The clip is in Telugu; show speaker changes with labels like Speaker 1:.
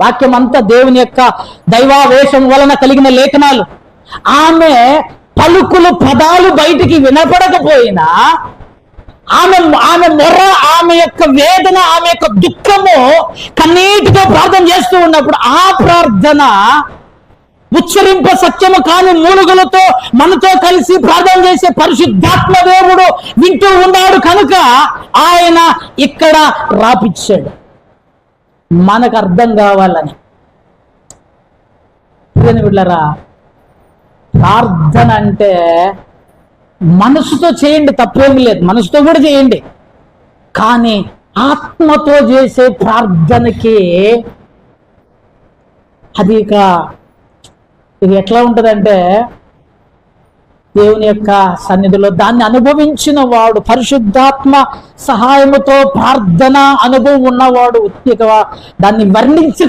Speaker 1: వాక్యం అంతా దేవుని యొక్క దైవావేశం వలన కలిగిన లేఖనాలు. ఆమె పలుకులు పదాలు బయటికి వినపడకపోయినా ఆమె ఆమె మొర్ర ఆమె యొక్క వేదన ఆమె యొక్క దుఃఖము కన్నీటితో ప్రార్థన చేస్తూ ఉన్నప్పుడు ఆ ప్రార్థన ఉచ్చరింప సత్యము కాని మూలుగులతో మనతో కలిసి ప్రార్థన చేసే పరిశుద్ధాత్మ దేవుడు వింటూ ఉన్నాడు కనుక ఆయన ఇక్కడ రాపిచ్చాడు. మనకు అర్థం కావాలని. ప్రియని ప్రార్థన అంటే మనసుతో చేయండి తప్పేమీ లేదు. మనసుతో కూడా చేయండి. కానీ ఆత్మతో చేసే ప్రార్థనకి అది ఇక ఇది ఎట్లా ఉంటుందంటే దేవుని యొక్క సన్నిధిలో దాన్ని అనుభవించిన వాడు పరిశుద్ధాత్మ సహాయముతో ప్రార్థన అనుభవం ఉన్నవాడు దాన్ని వర్ణించ